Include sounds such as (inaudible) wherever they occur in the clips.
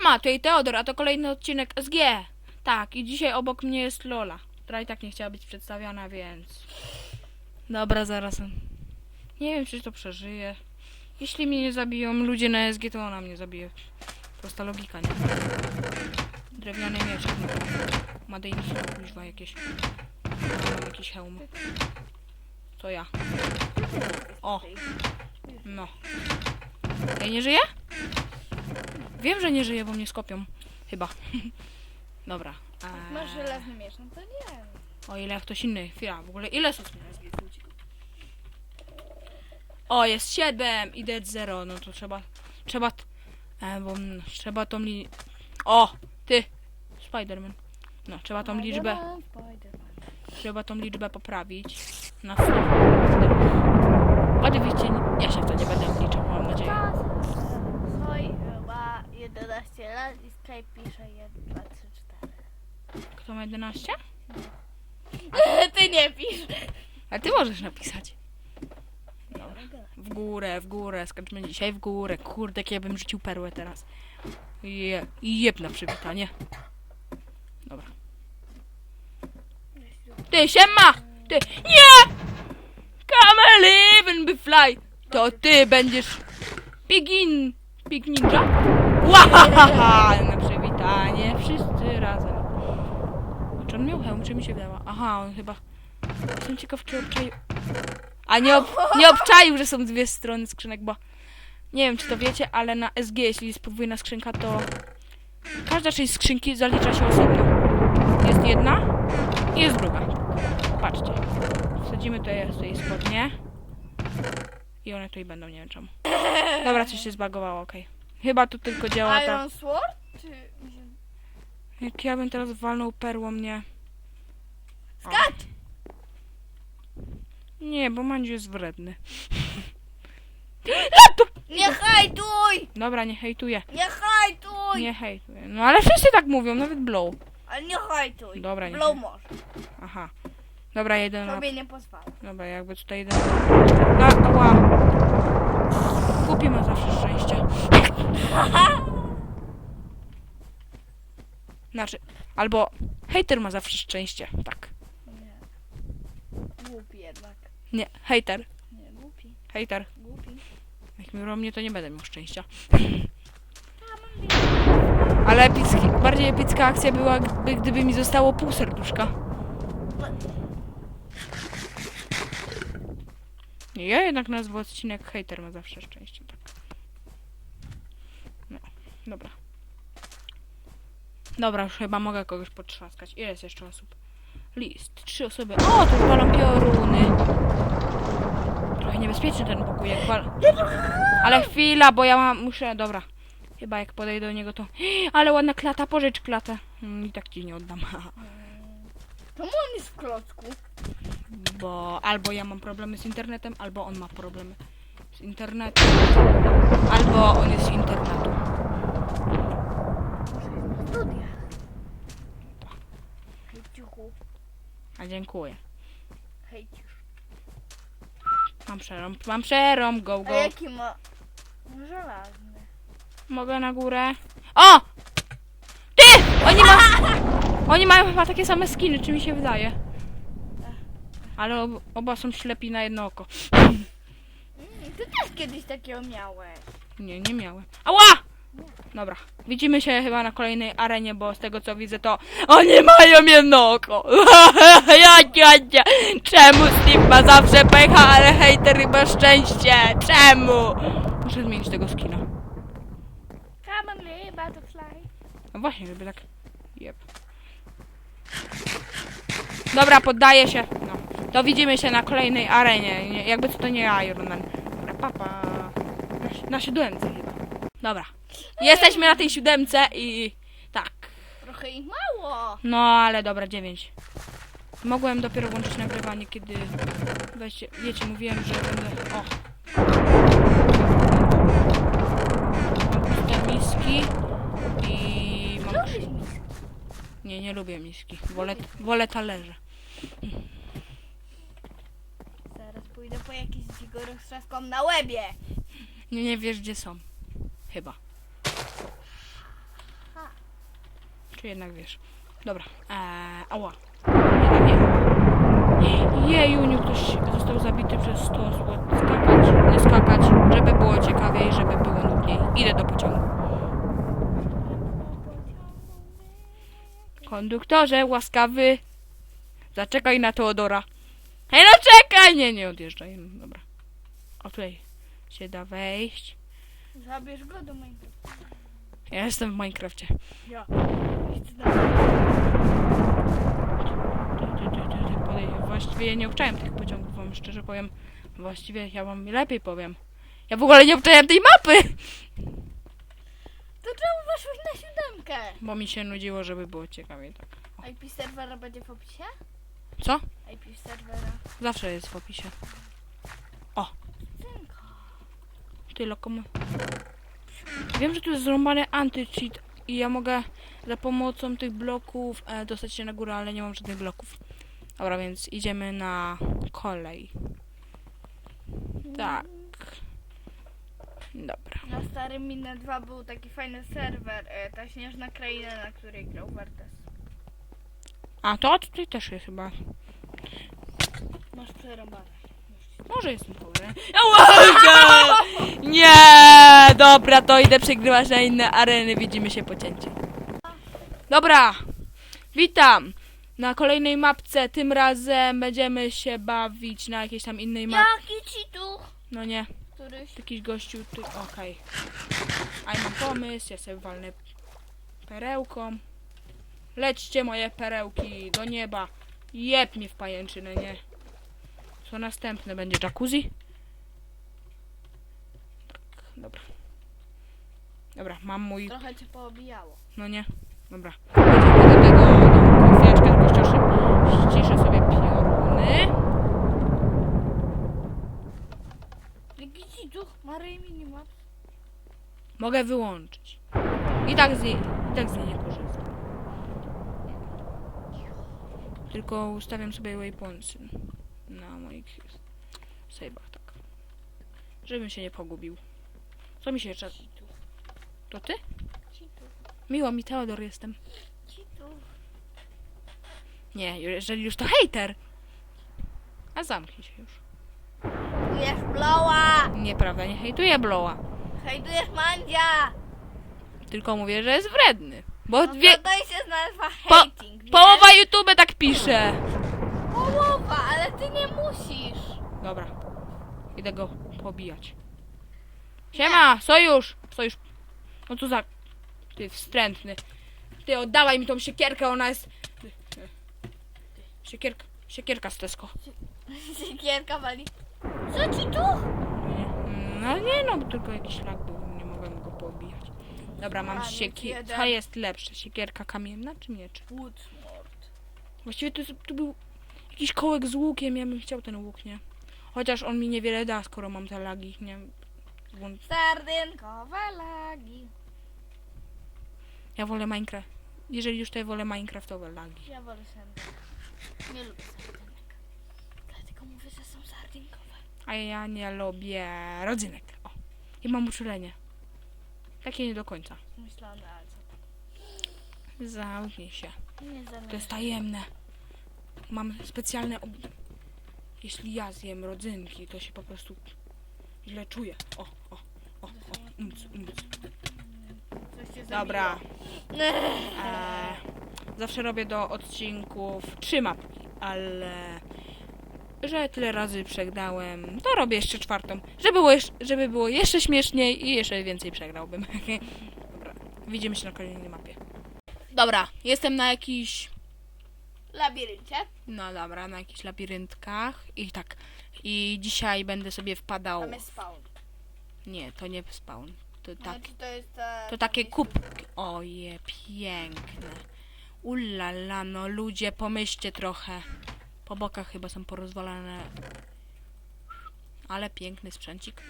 Siema, tutaj Teodor, a to kolejny odcinek SG. Tak, i dzisiaj obok mnie jest Lola, która i tak nie chciała być przedstawiana, więc... Dobra, zaraz. Nie wiem, czy to przeżyje. Jeśli mnie nie zabiją ludzie na SG, to ona mnie zabije. Prosta logika, nie? Drewniany miecz. No. Madejny kuźwa jakieś. Mam jakiś hełm. To ja. O. No. Ja nie żyję? Wiem, że nie żyję, bo mnie skopią. Chyba. (laughs) Dobra. Eee, Masz żelazny miecz, no to nie. o ile jak ktoś inny. Chwila, w ogóle ile są O, jest 7 i dead 0. No to trzeba. Trzeba. E, bo mm, trzeba tą li... O! Ty! Spiderman. No, trzeba tą liczbę. Spiderman, Spiderman. Trzeba tą liczbę poprawić. Na Oczywiście ja się w to nie będę wliczał, mam nadzieję. Oj, ma 11 Skype pisze 1, 2, 3, 4. Kto ma 11? (laughs) Ty nie pisz. Ale ty możesz napisać. W górę, w górę, skończmy dzisiaj w górę. Kurde, jak ja bym rzucił perłę teraz. Je, jeb na przywitanie. Dobra. Ty, siema! Ty, nie! Come live and be fly! To ty będziesz Pigin... Pig Ninja? Łahaha! Przywitanie, wszyscy razem. Czy on miał hełm, czy mi się wydawa? Aha, on chyba... Jestem ciekaw, czy obczaił... A nie, ob... nie obczaił, że są dwie strony skrzynek, bo... Nie wiem, czy to wiecie, ale na SG, jeśli jest podwójna skrzynka, to... Każda część skrzynki zalicza się osobno. Jest jedna i jest druga. Patrzcie. Wsadzimy tutaj, tutaj spodnie. I one tutaj będą, nie wiem czemu. Dobra, coś się zbagowało, okej. Chyba to tylko działa. Iron Sword? Czy... Jak ja bym teraz walnął perłą, nie. Skacz! Nie, bo Mandziu jest wredny. (laughs) Nie hajtuj! Dobra, nie hejtuję. Nie hajtuj! Nie hejtuję. No ale wszyscy tak mówią, nawet Blow. Ale nie hajtuj. Dobra, nie. Blow może. Aha. Dobra, jeden. Tobie nie pozwala. Dobra, jakby tutaj jeden... Na... Ała. Kupi ma zawsze szczęście. (laughs) Znaczy, albo hejter ma zawsze szczęście. Tak. Nie. Głupi jednak. Nie, hejter. Nie, głupi. Hejter. Głupi. Jak mi mnie, to nie będę miał szczęścia. Ale epicki, bardziej epicka akcja byłaby, gdyby mi zostało pół serduszka. Nie, ja jednak nazwę odcinek Hater ma zawsze szczęście, tak. No, dobra. Dobra, już chyba mogę kogoś potrzaskać. Ile jest jeszcze osób? List. Trzy osoby. O, tu walą pioruny. Trochę niebezpieczny ten pokój, jak wal... Ale chwila, bo ja mam, muszę, dobra. Chyba jak podejdę do niego to... (gasps) Ale ładna klata, pożycz klatę. Mm, I tak ci nie oddam. (laughs) Czemu on jest w klocku? Bo albo ja mam problemy z internetem, albo on ma problemy z internetem. Albo on jest z internetu. Może jest na studiach. Hejciuchu. A dziękuję. Hejciusz. Mam przerąb, mam przerąb, go, A go. jaki ma? No, Żelazny. Mogę na górę. O! Ty! Oni, ma... (laughs) Oni mają chyba takie same skiny, czy mi się wydaje. Ale ob oba są ślepi na jedno oko. Mm, Ty też kiedyś takiego miałeś. Nie, nie miałem. Ała! Dobra, widzimy się chyba na kolejnej arenie, bo z tego co widzę to oni mają jedno oko. ja, ja, ja. Czemu Steve ma zawsze pecha, ale hater ma szczęście? Czemu? Muszę zmienić tego skina. Come on, me, butterfly. No właśnie, żeby tak... Jep. Dobra, poddaję się. No. To widzimy się na kolejnej arenie. Nie, jakby co to nie Iron Man. Dobra, papa. Na, na siódemce chyba. Dobra. Jesteśmy na tej siódemce i... Tak. Trochę ich mało. No, ale dobra, dziewięć. Mogłem dopiero włączyć nagrywanie, kiedy... Weźcie, wiecie, mówiłem, że będę... O. Mam puste miski i... Mam... Lubisz mi? Nie, nie lubię miski. Wolę, wolę talerze. Zaraz pójdę po jakiś z trzaską na łebie. Nie, nie wiesz gdzie są. Chyba. Czy jednak wiesz? Dobra. Eee, ała. Nie. Jejuniu, ktoś został zabity przez 100 zł. Skakać, nie skakać, żeby było ciekawiej, żeby było nudniej. Idę do pociągu. Konduktorze, łaskawy. Zaczekaj na Teodora. Hej, no czekaj! Nie, nie odjeżdżaj. No, dobra. O, tutaj się da wejść. Zabierz go do Minecraft. Ja jestem w Minecrafcie. Ja. Właściwie ja nie obczałem tych pociągów, wam szczerze powiem. Właściwie ja wam lepiej powiem. Ja w ogóle nie obczałem tej mapy! To czemu weszłeś na siódemkę? Bo mi się nudziło, żeby było ciekawie, tak. IP serwera będzie w opisie? Co? IP serwera. Zawsze jest w opisie. Synko. Ty lokomo... Wiem, że tu jest zrąbany anti-cheat i ja mogę za pomocą tych bloków e, dostać się na górę, ale nie mam żadnych bloków. Dobra, więc idziemy na kolej. Tak. Dobra. Na starym Minne 2 był taki fajny serwer, e, ta śnieżna kraina, na której grał Wartes. A to tutaj też jest chyba. Masz przerąbane. Może jestem chory. Nie! Dobra, to idę przegrywać na inne areny. Widzimy się po cięciu. Dobra, witam. Na kolejnej mapce tym razem będziemy się bawić na jakiejś tam innej mapce. Jaki ci tu? No nie, Któryś. jakiś gościu tu. Okej. A ja mam pomysł, ja sobie walnę perełką. Lećcie moje perełki do nieba. Jeb mnie w pajęczynę, nie? Co następne? Będzie jacuzzi? Tak, dobra. Dobra, mam mój... Trochę cię poobijało. No nie. Dobra. Idziemy do tego domku. Chwileczkę, tylko ściszę, ściszę sobie pioruny. Ci tu? Mary minimap. Mogę wyłączyć. I tak z niej, i tak z niej nie korzystam. Tylko ustawiam sobie waypointsy moich save'ach, tak. Żebym się nie pogubił. Co mi się jeszcze... To ty? Miło mi, Teodor jestem. Nie, jeżeli już to hater. A zamknij się już. Hejtujesz Bloła! Nieprawda, nie hejtuję Bloła. Hejtujesz Mandzia! Tylko mówię, że jest wredny. Bo No dwie, to nazywa Po- hating, wiesz? połowa YouTube tak pisze. Połowa, ale ty nie musisz. Dobra. Idę go pobijać. Siema, sojusz! Sojusz. No co za... Ty wstrętny. Ty oddawaj mi tą siekierkę, ona jest... Siekierka, siekierka z Tesco. Siekierka wali. Co ci tu? Nie. No nie no, bo tylko jakiś lag był, nie mogłem go pobijać. Dobra, mam Raniec siekierkę. jeden. Co jest lepsze, siekierka kamienna czy miecz? Woodsmort. Właściwie to, to był jakiś kołek z łukiem, ja bym chciał ten łuk, nie? Chociaż on mi niewiele da, skoro mam te lagi, nie? Włą- Sardynkowe lagi. Ja wolę Minecraft. Jeżeli już to ja wolę Minecraftowe lagi. Ja wolę sardynek. Nie lubię sardynek. Dlatego mówię, że są sardynkowe. A ja nie lubię rodzynek. O. I mam uczulenie. Takie nie do końca. Myślane, ale co tam? Zamknij się. Nie To jest tajemne. Mam specjalne ob... Jeśli ja zjem rodzynki, to się po prostu źle czuję. O, o, o, o. Umc, umc. Coś cię Dobra. Eee, zawsze robię do odcinków trzy mapki, ale że tyle razy przegrałem, to robię jeszcze czwartą, żeby było, jeszcze, żeby było jeszcze śmieszniej i jeszcze więcej przegrałbym. (laughs) Dobra, widzimy się na kolejnej mapie. Dobra, jestem na jakiś, Labiryncie. no dobra, na jakichś labiryntkach i tak, i dzisiaj będę sobie wpadał, jest spawn. nie, to nie spawn, to tak, Znaczy to jest ta... To takie kubki. Oje, piękne. Ulala, no ludzie, pomyślcie trochę. Po bokach chyba są porozwalane. Ale piękny sprzęcik.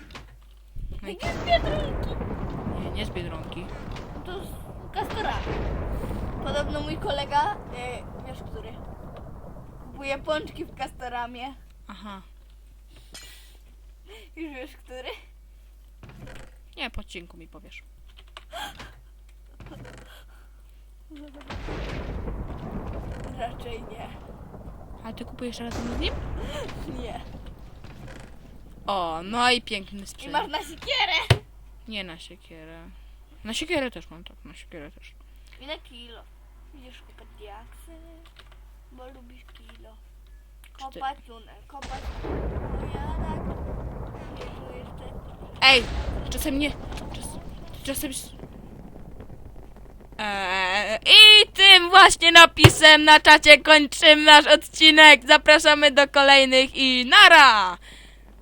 No i... Jakie Biedronki? Nie, nie z Biedronki. To z Kastora. Podobno mój kolega, e, wiesz który, kupuje pączki w Kastoramie. Aha. Już wiesz który? Nie, po odcinku mi powiesz. Raczej nie. A ty kupujesz razem z nim? Nie. O, no i piękny I sprzęt. masz na siekierę. Nie na siekierę. Na siekierę też mam, tak, na siekierę też. I na kilo. Widzisz kopać diaksy? Bo lubisz kilo. Kopać tunel, kopać. Ej, czasem nie. Czas, czasem. Eee, I tym właśnie napisem na czacie kończymy nasz odcinek. Zapraszamy do kolejnych i nara!